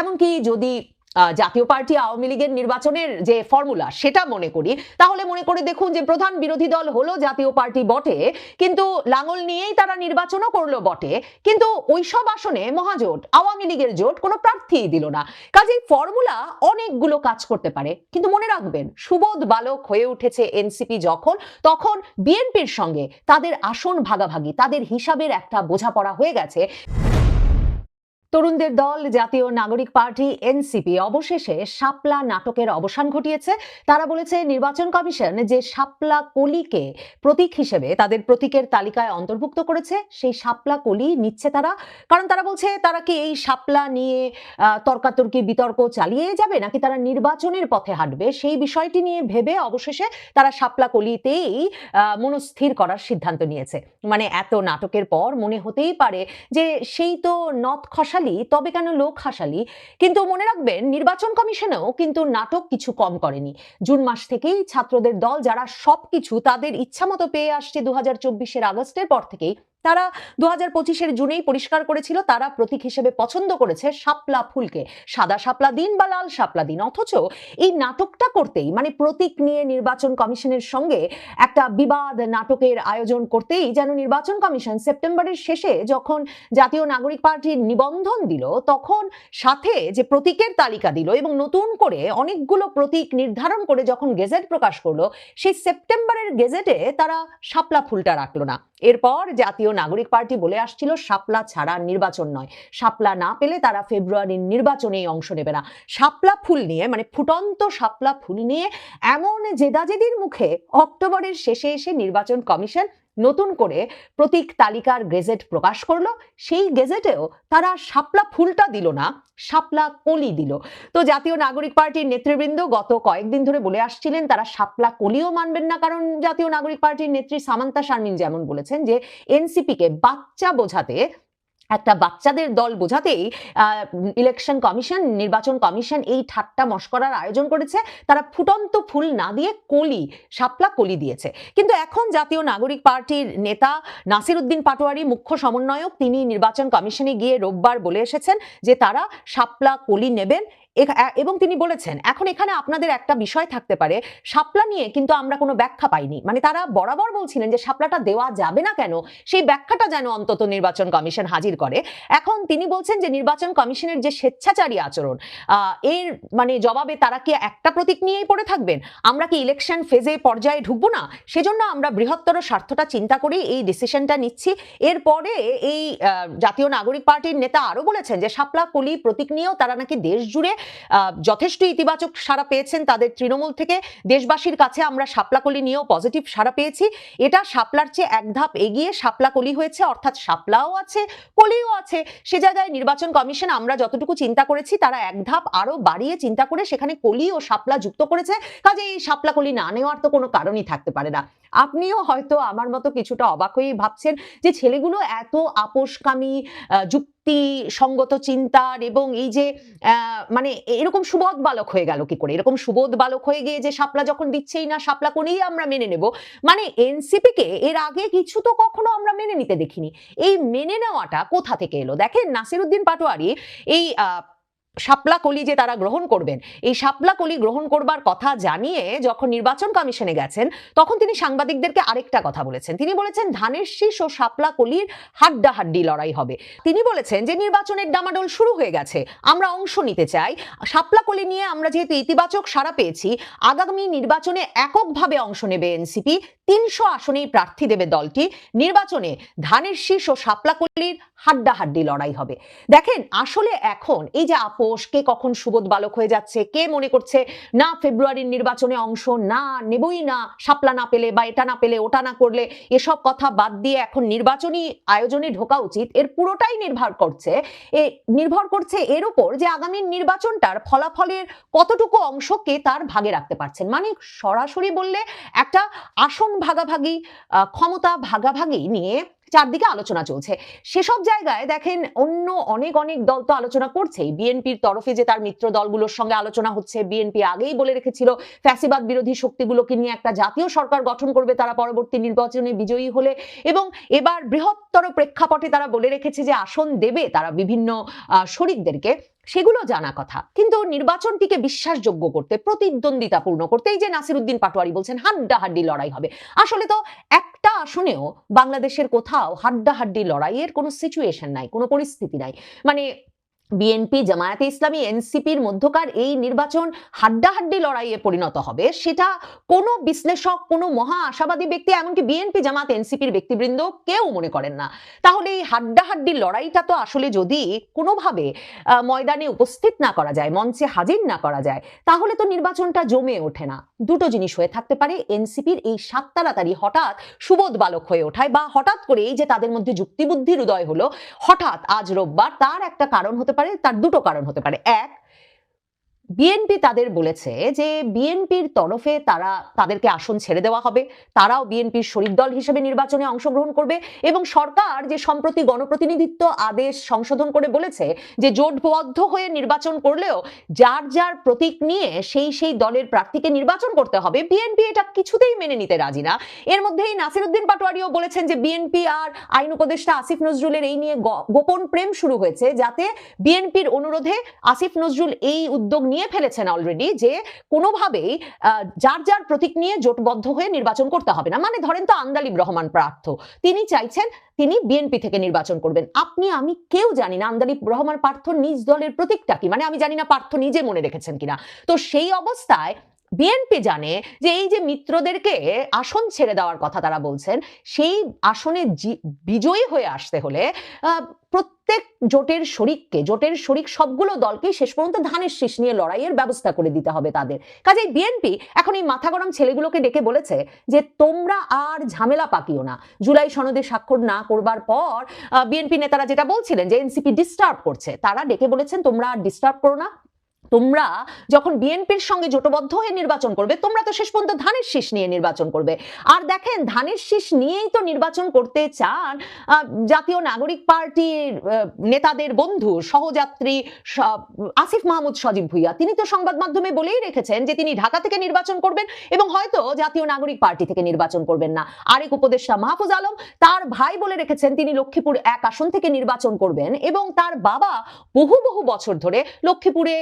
এমনকি যদি জাতীয় পার্টি আওয়ামী লীগের নির্বাচনের যে ফর্মুলা সেটা মনে করি, তাহলে মনে করে দেখুন যে প্রধান বিরোধী দল হলো জাতীয় পার্টি বটে, কিন্তু লাঙল নিয়েই তারা নির্বাচনও করল বটে, কিন্তু ওইসব আসনে মহাজোট, আওয়ামী লীগের জোট কোনো প্রার্থী দিল না। কাজেই ফর্মুলা অনেকগুলো কাজ করতে পারে, কিন্তু মনে রাখবেন, সুবোধ বালক হয়ে উঠেছে এনসিপি যখন, তখন বিএনপির সঙ্গে তাদের আসন ভাগাভাগি, তাদের হিসাবের একটা বোঝাপড়া হয়ে গেছে। তরুণদের দল, জাতীয় নাগরিক পার্টি, এনসিপি অবশেষে শাপলা নাটকের অবসান ঘটিয়েছে। তারা বলেছে, নির্বাচন কমিশন যে শাপলা কলিকে প্রতীক হিসেবে তাদের প্রতীকের তালিকায় অন্তর্ভুক্ত করেছে, সেই শাপলা কলি নিচ্ছে তারা। কারণ তারা বলছে, তারা কি এই শাপলা নিয়ে তর্কাতর্কি, বিতর্ক চালিয়ে যাবে, নাকি তারা নির্বাচনের পথে হাঁটবে? সেই বিষয়টি নিয়ে ভেবে অবশেষে তারা শাপলা কলিতেই মনস্থির করার সিদ্ধান্ত নিয়েছে। মানে এত নাটকের পর মনে হতেই পারে যে, সেই তো নথ খসালি তবে কেন লোক হাসালি? কিন্তু মনে রাখবেন, নির্বাচন কমিশনেও কিন্তু নাটক কিছু কম করেনি। জুন মাস থেকেই ছাত্রদের দল যারা সবকিছু তাদের ইচ্ছামতো পেয়ে আসছে দু হাজার চব্বিশের আগস্টের পর থেকেই। তারা দু হাজার পঁচিশের জুনেই পরিষ্কার করেছিল, তারা প্রতীক হিসেবে পছন্দ করেছে শাপলা ফুলকে। সাদা শাপলা দিন বা লাল শাপলা দিন, অথচ এই নাটকটা করতেই মানে প্রতীক নিয়ে নির্বাচন কমিশনের সঙ্গে একটা বিবাদ নাটকের আয়োজন করতেই যেন নির্বাচন কমিশন সেপ্টেম্বরের শেষে যখন জাতীয় নাগরিক পার্টির নিবন্ধন দিল, তখন সাথে যে প্রতীকের তালিকা দিল এবং নতুন করে অনেকগুলো প্রতীক নির্ধারণ করে যখন গেজেট প্রকাশ করল, সেই সেপ্টেম্বরের গেজেটে তারা শাপলা ফুলটা রাখল না। এরপর জাতীয় নাগরিক পার্টি বলে আসছিল সাপলা ছাড়া নির্বাচন নয়। সাপলা না পেলে তারা ফেব্রুয়ারির নির্বাচনেই অংশ নেবে না। সাপলা ফুল নিয়ে মানে ফুটন্ত সাপলা ফুল নিয়ে এমন জেদাজেদির মুখে অক্টোবরের শেষে এসে নির্বাচন কমিশন নতুন করে প্রতীক তালিকার গেজেট প্রকাশ করল। সেই গেজেটেও তারা শাপলা ফুলটা দিল না, শাপলা কলি দিল। তো জাতীয় নাগরিক পার্টির নেতৃবৃন্দ গত কয়েকদিন ধরে বলে আসছিলেন, তারা সাপলা কলিও মানবেন না। কারণ জাতীয় নাগরিক পার্টির নেত্রী সামান্তা শারমিন যেমন বলেছেন যে, এনসিপিকে বাচ্চা বোঝাতে একটা বাচ্চাদের দল বোঝাতেই ইলেকশন কমিশন নির্বাচন কমিশন এই ঠাট্টা মস্করার আয়োজন করেছে। তারা ফুটন্ত ফুল না দিয়ে কলি সাপলা কলি দিয়েছে। কিন্তু এখন জাতীয় নাগরিক পার্টির নেতা নাসির উদ্দিন পাটোয়ারি, মুখ্য সমন্বয়ক, তিনি নির্বাচন কমিশনে গিয়ে রোববার বলে এসেছেন যে তারা সাপলা কলি নেবেন এবং তিনি বলেছেন, এখন এখানে আপনাদের একটা বিষয় থাকতে পারে। শাপলা নিয়ে কিন্তু আমরা কোনো ব্যাখ্যা পাইনি। মানে তারা বরাবর বলছিলেন যে, শাপলাটা দেওয়া যাবে না কেন? সেই ব্যাখ্যাটা যেন অন্তত নির্বাচন কমিশন হাজির করে। এখন তিনি বলছেন যে, নির্বাচন কমিশনের যে স্বেচ্ছাচারী আচরণ এর মানে জবাবে তারা কি একটা প্রতীক নিয়েই পড়ে থাকবেন? আমরা কি ইলেকশন ফেজে পর্যায়ে ঢুকবো না? সেজন্য আমরা বৃহত্তর স্বার্থটা চিন্তা করেই এই ডিসিশনটা নিচ্ছি। এরপরে এই জাতীয় নাগরিক পার্টির নেতা আরও বলেছেন যে, শাপলা, কলি প্রতীক নিয়েও তারা নাকি দেশ জুড়ে যথেষ্ট ইতিবাচক সাড়া পেয়েছেন তাদের তৃণমূল থেকে। দেশবাসীর কাছে আমরা সাপলাকলি নিয়েও পজিটিভ সাড়া পেয়েছি। এটা সাপলার চেয়ে এক ধাপ এগিয়ে সাপলাকলি হয়েছে অর্থাৎ সাপলাও আছে কলিও আছে। সে জায়গায় নির্বাচন কমিশন আমরা যতটুকু চিন্তা করেছি তারা এক ধাপ আরও বাড়িয়ে চিন্তা করে সেখানে কলি ও সাপলা যুক্ত করেছে। কাজে এই শাপলা কলি না নেওয়ার তো কোনো কারণই থাকতে পারে না। আপনিও হয়তো আমার মতো কিছুটা অবাক হয়েই ভাবছেন যে ছেলেগুলো এত আপোষকামী আহ, যুক্তি সঙ্গত চিন্তার এবং এই যে মানে এরকম সুবোধ বালক হয়ে গেল কি করে? এরকম সুবোধ বালক হয়ে গিয়ে যে সাপলা যখন দিচ্ছেই না সাপলা কোনেই আমরা মেনে নেব। মানে এনসিপি কে এর আগে কিছু তো কখনো আমরা মেনে নিতে দেখিনি। এই মেনে নেওয়াটা কোথা থেকে এলো? দেখেন নাসিরুদ্দিন পাটোয়ারি এই শাপলা কলি যে তারা গ্রহণ করবেন, এই শাপলা কলি গ্রহণ করবার কথা জানিয়ে যখন নির্বাচন কমিশনে গেছেন, তখন তিনি সাংবাদিকদেরকে আরেকটা কথা বলেছেন। তিনি বলেছেন, ধানের শীষ ও শাপলা কলির হাড্ডাহাড্ডি লড়াই হবে। তিনি বলেছেন যে, নির্বাচনের ডামাডোল শুরু হয়ে গেছে, আমরা অংশ নিতে চাই। শাপলা কলি নিয়ে আমরা যেহেতু ইতিবাচক সাড়া পেয়েছি, আগামী নির্বাচনে এককভাবে অংশ নেবে এনসিপি, তিনশো আসনেই প্রার্থী দেবে দলটি। নির্বাচনে ধানের শীষ ও শাপলা কলির হাড্ডাহাড্ডি লড়াই হবে। দেখেন, আসলে এখন এই যে আপোষ কে কখন সুবোধ বালক হয়ে যাচ্ছে, কে মনে করছে না ফেব্রুয়ারির নির্বাচনে অংশ না নেবই না, সাপলা না পেলে বা এটা না পেলে ওটা না করলে, এসব কথা বাদ দিয়ে এখন নির্বাচনী আয়োজনে ঢোকা উচিত, এর পুরোটাই নির্ভর করছে, এ নির্ভর করছে এর উপর যে আগামী নির্বাচনটার ফলাফলের কতটুকু অংশ কে তার ভাগে রাখতে পারছেন। মানে সরাসরি বললে একটা আসন ভাগাভাগি ক্ষমতা ভাগাভাগি নিয়ে চারদিকে আলোচনা চলছে। সেসব জায়গায় দেখেন অন্য অনেক অনেক দল তো আলোচনা করছেই। বিএনপির তরফে যে তার মিত্র দলগুলোর সঙ্গে আলোচনা হচ্ছে, বিএনপি আগেই বলে রেখেছিল ফ্যাসিবাদ বিরোধী শক্তিগুলোকে নিয়ে একটা জাতীয় সরকার গঠন করবে তারা পরবর্তী নির্বাচনে বিজয়ী হলে এবং এবার বৃহত্তর প্রেক্ষাপটে তারা বলে রেখেছে যে আসন দেবে তারা বিভিন্ন শরিকদেরকে। সেগুলো জানা কথা। কিন্তু নির্বাচনটিকে বিশ্বাসযোগ্য করতে, প্রতিদ্বন্দ্বিতাপূর্ণ করতে, এই যে নাসিরুদ্দিন পাটোয়ারি বলছেন, হাড্ডাহাড্ডি লড়াই হবে। আসলে তো একটা আসনেও বাংলাদেশের কোথাও হাড্ডাহাড্ডি লড়াইয়ের কোনো সিচুয়েশন নাই, কোনো পরিস্থিতি নাই। মানে বিএনপি জামায়াতে ইসলামী এনসিপির মধ্যকার এই নির্বাচন হাড্ডাহাড্ডি লড়াইয়ে পরিণত হবে। সেটা কোনো বিশ্লেষক, কোনো মহা আশাবাদী ব্যক্তি, এমনকি বিএনপি জামাত এনসিপির ব্যক্তিবৃন্দ কেউ মনে করেন না। তাহলে এই হাড্ডাহাড্ডি লড়াইটা তো আসলে যদি কোনোভাবে ময়দানে উপস্থিত না করা যায়, মঞ্চে হাজির না করা যায়, তাহলে তো নির্বাচনটা জমে ওঠে না। দুটো জিনিস হয়ে থাকতে পারে এনসিপির এই সাত তাড়াতাড়ি হঠাৎ সুবোধ বালক হয়ে ওঠায়, বা হঠাৎ করে এই যে তাদের মধ্যে যুক্তিবুদ্ধির উদয় হলো, হঠাৎ আজ রোববার তার একটা কারণ হতে পারে তার দুটো কারণ হতে পারে। এক বিএনপি তাদের বলেছে যে বিএনপির তরফে তারা তাদেরকে আসন ছেড়ে দেওয়া হবে। তারাও বিএনপির শরিক দল হিসেবে নির্বাচনে অংশগ্রহণ করবে এবং সরকার যে সম্প্রতি গণপ্রতিনিধিত্ব আদেশ সংশোধন করে বলেছে যে জোটবদ্ধ হয়ে নির্বাচন করলেও যার যার প্রতীক নিয়ে সেই সেই দলের প্রার্থীকে নির্বাচন করতে হবে বিএনপি এটা কিছুতেই মেনে নিতে রাজি না। এর মধ্যেই নাসিরুদ্দিন পাটোয়ারিও বলেছেন যে বিএনপি আর আইন উপদেষ্টা আসিফ নজরুলের এই নিয়ে গোপন প্রেম শুরু হয়েছে যাতে বিএনপির অনুরোধে আসিফ নজরুল এই উদ্যোগ নিয়ে ফেলেছেন অলরেডি যে কোনোভাবেই যার যার প্রতীক নিয়ে জোটবদ্ধ হয়ে নির্বাচন করতে হবে না। মানে ধরেন তো আন্দালিব রহমান প্রার্থ। তিনি চাইছেন তিনি বিএনপি থেকে নির্বাচন করবেন। আপনি, আমি কেউ জানি না আন্দালিব রহমান পার্থ নিজ দলের প্রতীকটা কি? মানে আমি জানি না পার্থ নিজে মনে রেখেছেন কিনা। তো সেই অবস্থায় বিএনপি জানে যে এই যে মিত্রদেরকে আসন ছেড়ে দেওয়ার কথা তারা বলছেন, সেই আসনে বিজয়ী হয়ে আসতে হলে প্রত্যেক জোটের শরিককে, জোটের শরিক সবগুলো দলকে শেষ পর্যন্ত ধানের শীষ নিয়ে লড়াইয়ের ব্যবস্থা করে দিতে হবে তাদের। কাজেই বিএনপি এখন এই মাথা গরম ছেলেগুলোকে ডেকে বলেছে যে, তোমরা আর ঝামেলা পাকিও না। জুলাই সনদে স্বাক্ষর না করবার পর বিএনপি নেতারা যেটা বলছিলেন যে এনসিপি ডিস্টার্ব করছে, তারা ডেকে বলেছেন, তোমরা আর ডিস্টার্ব করো না। তোমরা যখন বিএনপির সঙ্গে জোটবদ্ধ হয়ে নির্বাচন করবে, তোমরা তো শেষ পর্যন্ত ধানের শীষ নিয়ে নির্বাচন করবে। আর দেখেন, ধানের শীষ নিয়েই তো নির্বাচন করতে চান জাতীয় নাগরিক পার্টির নেতাদের বন্ধু, সহযাত্রী আসিফ মাহমুদ, সজীব ভুইয়া। তিনি তো সংবাদ মাধ্যমে বলেই রেখেছেন যে তিনি ঢাকা থেকে নির্বাচন করবেন এবং হয়তো জাতীয় নাগরিক পার্টি থেকে নির্বাচন করবেন না। আরেক উপদেষ্টা মাহফুজ আলম তার ভাই বলে রেখেছেন, তিনি লক্ষ্মীপুর এক আসন থেকে নির্বাচন করবেন এবং তার বাবা বহু বহু বছর ধরে লক্ষ্মীপুরে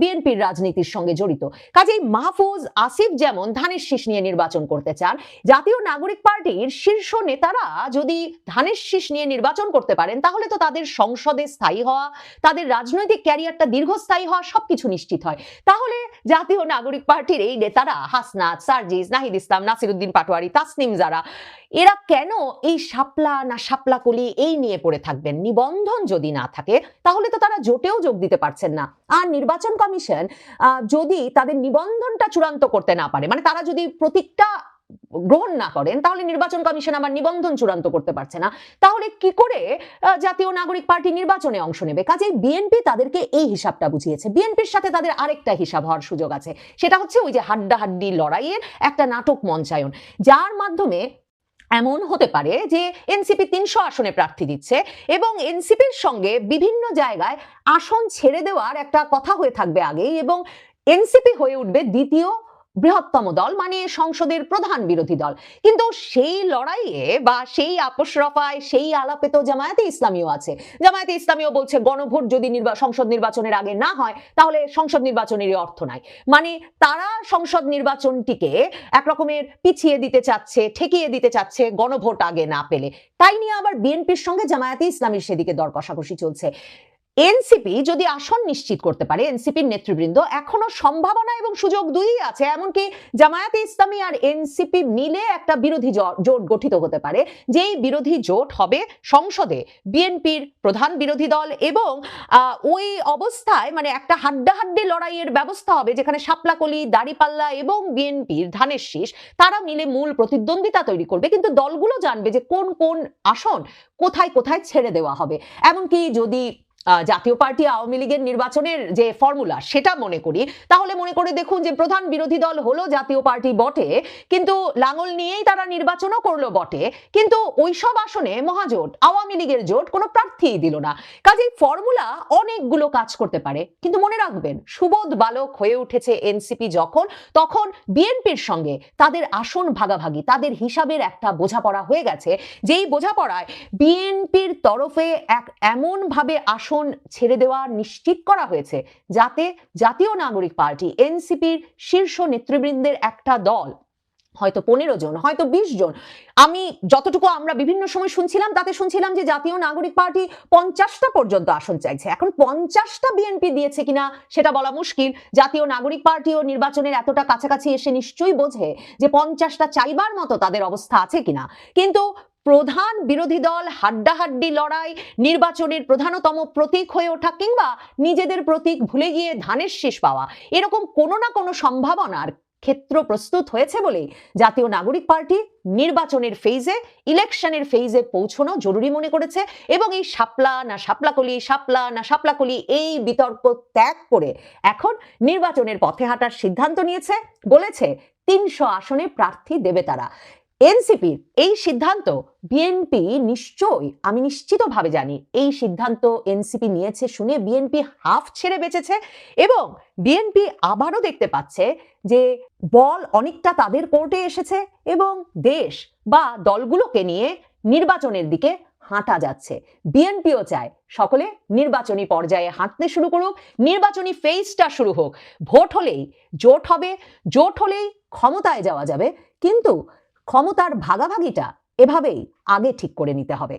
বিএনপির রাজনীতির সঙ্গে জড়িত। কাজেই মাহফুজ আসিফ যেমন ধানের শীষ নিয়ে নির্বাচন করতে চান, জাতীয় নাগরিক পার্টির শীর্ষ নেতারা যদি ধানের শীষ নিয়ে নির্বাচন করতে পারেন, তাহলে তো তাদের সংসদে স্থায়ী হওয়া, তাদের রাজনৈতিক ক্যারিয়ারটা দীর্ঘস্থায়ী হওয়া সবকিছু নিশ্চিত হয়। তাহলে জাতীয় নাগরিক পার্টির এই নেতারা হাসনাত, সার্জিস, নাহিদ ইসলাম, নাসিরুদ্দিন পাটোয়ারি, তাসনিম যারা এরা কেন এই শাপলা না শাপলা কলি এই নিয়ে পড়ে থাকবেন? নিবন্ধন যদি না থাকে, তাহলে তো তারা জোটেও যোগ দিতে পারছেন না। আর নির্বাচন কমিশন যদি তাদের নিবন্ধনটা চূড়ান্ত করতে না পারে মানে তারা যদি প্রতীকটা গ্রহণ না করেন, তাহলে নির্বাচন কমিশন আবার নিবন্ধন চূড়ান্ত করতে পারছে না। তাহলে কি করে জাতীয় নাগরিক পার্টি নির্বাচনে অংশ নেবে? কাজেই বিএনপি তাদেরকে এই হিসাবটা বুঝিয়েছে। বিএনপির সাথে তাদের আরেকটা হিসাব হওয়ার সুযোগ আছে। সেটা হচ্ছে ওই যে হাড্ডাহাড্ডি লড়াইয়ের একটা নাটক মঞ্চায়ন, যার মাধ্যমে এমন হতে পারে যে এনসিপি তিনশো আসনে প্রার্থী দিচ্ছে এবং এনসিপির সঙ্গে বিভিন্ন জায়গায় আসন ছেড়ে দেওয়ার একটা কথা হয়ে থাকবে আগেই এবং এনসিপি হয়ে উঠবে দ্বিতীয় বৃহত্তম দল মানে সংসদের প্রধান বিরোধী দল। কিন্তু সেই লড়াইয়ে বা সেই আপোষ রফায় সেই আলাপে তো জামায়াতে ইসলামীও আছে। জামায়াতে ইসলামীও বলছে, গণভোট যদি সংসদ নির্বাচনের আগে না হয়, তাহলে সংসদ নির্বাচনেরই অর্থ নাই। মানে তারা সংসদ নির্বাচনটিকে এক রকমের পিছিয়ে দিতে চাচ্ছে, ঠেকিয়ে দিতে চাচ্ছে গণভোট আগে না পেলে। তাই নিয়ে আবার বিএনপির সঙ্গে জামায়াতে ইসলামীর সেদিকে দর কষাকষি চলছে। এনসিপি যদি আসন নিশ্চিত করতে পারে, এনসিপির নেতৃবৃন্দ, এখনও সম্ভাবনা এবং সুযোগ দুইই আছে। এমনকি জামায়াতে ইসলামী আর এনসিপি মিলে একটা বিরোধী জোট গঠিত হতে পারে। যেই বিরোধী জোট হবে সংসদে বিএনপির প্রধান বিরোধী দল এবং ওই অবস্থায় মানে একটা হাড্ডাহাড্ডি লড়াইয়ের ব্যবস্থা হবে, যেখানে শাপলাকলি, দাড়িপাল্লা এবং বিএনপির ধানের শীষ, তারা মিলে মূল প্রতিদ্বন্দ্বিতা তৈরি করবে। কিন্তু দলগুলো জানবে যে কোন কোন আসন কোথায় কোথায় ছেড়ে দেওয়া হবে। এমনকি যদি জাতীয় পার্টি আওয়ামী লীগের নির্বাচনের যে ফর্মুলা, সেটা মনে করি। তাহলে মনে করে দেখুন যে প্রধান বিরোধী দল হলো জাতীয় পার্টি বটে, কিন্তু লাঙল নিয়েই তারা নির্বাচনও করল বটে, কিন্তু ওইসব আসনে মহাজোট, আওয়ামী লীগের জোট কোনো প্রার্থীই দিল না। কাজেই ফর্মুলা অনেকগুলো কাজ করতে পারে, কিন্তু মনে রাখবেন, সুবোধ বালক হয়ে উঠেছে এনসিপি যখন, তখন বিএনপির সঙ্গে তাদের আসন ভাগাভাগি, তাদের হিসাবের একটা বোঝাপড়া হয়ে গেছে। যেই বোঝাপড়ায় বিএনপির তরফে এক এমন ভাবে আসন আসন ছেড়ে দেওয়া নিশ্চিত করা হয়েছে যাতে জাতীয় নাগরিক পার্টি, এনসিপির শীর্ষ নেতৃবৃন্দের একটা দল, হয়তো পনেরো জন, হয়তো বিশ জন, আমি যতটুকু আমরা বিভিন্ন সময় শুনছিলাম তাতে শুনছিলাম যে জাতীয় নাগরিক পার্টি পঞ্চাশটা পর্যন্ত আসন চাইছে। এখন পঞ্চাশটা বিএনপি দিয়েছে কিনা সেটা বলা মুশকিল। জাতীয় নাগরিক পার্টিও নির্বাচনের এতটা কাছাকাছি এসে নিশ্চয়ই বোঝে যে পঞ্চাশটা চাইবার মতো তাদের অবস্থা আছে কিনা। কিন্তু প্রধান বিরোধী দল হাড্ডাহাড্ডি লড়াই, নির্বাচনের প্রধানতম প্রতীক হয়ে ওঠা কিংবা নিজেদের প্রতীক ভুলে গিয়ে ধানের শেষ পাওয়া, এরকম কোনো না কোনো সম্ভাবনার ক্ষেত্র প্রস্তুত হয়েছে বলে জাতীয় নাগরিক পার্টি নির্বাচনের ফেজে ইলেকশনের ফেজে পৌঁছানো জরুরি মনে করেছে এবং এই সাপলা না শাপলাকলি সাপলা না শাপলাকলি এই বিতর্ক ত্যাগ করে এখন নির্বাচনের পথে হাঁটার সিদ্ধান্ত নিয়েছে, বলেছে তিনশো আসনে প্রার্থী দেবে তারা। এনসিপির এই সিদ্ধান্ত বিএনপি নিশ্চয়ই, আমি নিশ্চিতভাবে জানি, এই সিদ্ধান্ত এনসিপি নিয়েছে শুনে বিএনপি হাফ ছেড়ে বেঁচেছে এবং বিএনপি আবারও দেখতে পাচ্ছে যে বল অনেকটা তাদের কোর্টে এসেছে এবং দেশ বা দলগুলোকে নিয়ে নির্বাচনের দিকে হাঁটা যাচ্ছে। বিএনপিও চায় সকলে নির্বাচনী পর্যায়ে হাঁটতে শুরু করুক, নির্বাচনী ফেজটা শুরু হোক। ভোট হলেই জোট হবে, জোট হলেই ক্ষমতায় যাওয়া যাবে, কিন্তু ক্ষমতার ভাগাভাগিটা এভাবেই আগে ঠিক করে নিতে হবে।